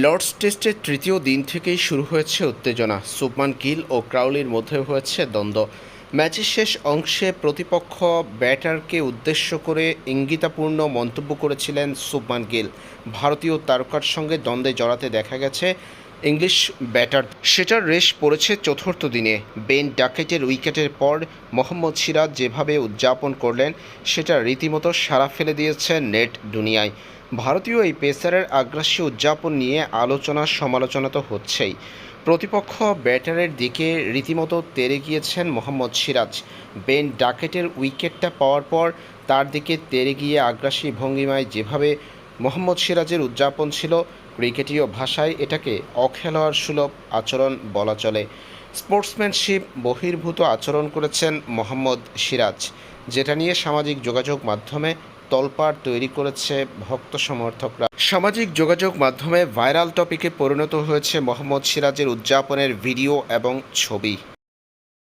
Lords টেস্টের তৃতীয় দিন থেকেই শুরু হয়েছে উত্তেজনা। সুবমান গিল ও ক্রাউলির মধ্যে হয়েছে দ্বন্দ্ব। ম্যাচের শেষ অংশে প্রতিপক্ষ ব্যাটারকে উদ্দেশ্য করে ইঙ্গিতাপূর্ণ মন্তব্য করেছিলেন সুবমান গিল। ভারতীয় তারকার সঙ্গে দ্বন্দ্বে জড়াতে দেখা গেছে ইংলিশ ব্যাটার। সেটার রেশ পড়েছে চতুর্থ দিনে। বেন ডাকেটের উইকেটের পর মোহাম্মদ সিরাজ যেভাবে উদযাপন করলেন, সেটা রীতিমতো সাড়া ফেলে দিয়েছে নেট দুনিয়ায়। ভারতীয় এই পেসারের আগ্রাসী উদযাপন নিয়ে আলোচনা সমালোচনা তো হচ্ছেই। প্রতিপক্ষ ব্যাটারের দিকে রীতিমতো তেরে গিয়েছেন মোহাম্মদ সিরাজ। বেন ডাকেটের উইকেটটা পাওয়ার পর তার দিকে তেরে গিয়ে আগ্রাসী ভঙ্গিমায় যেভাবে মোহাম্মদ সিরাজের উদযাপন ছিল ক্রিকেটীয় ভাষায় এটাকে অখেলোয়াড় সুলভ আচরণ বলা চলে। স্পোর্টসম্যানশিপ বহির্ভূত আচরণ করেছেন মোহাম্মদ সিরাজ, যেটা নিয়ে সামাজিক যোগাযোগ মাধ্যমে তলপাড় তৈরি করেছে ভক্ত সমর্থকরা। সামাজিক যোগাযোগ মাধ্যমে ভাইরাল টপিকে পরিণত হয়েছে মোহাম্মদ সিরাজের উদযাপনের ভিডিও এবং ছবি।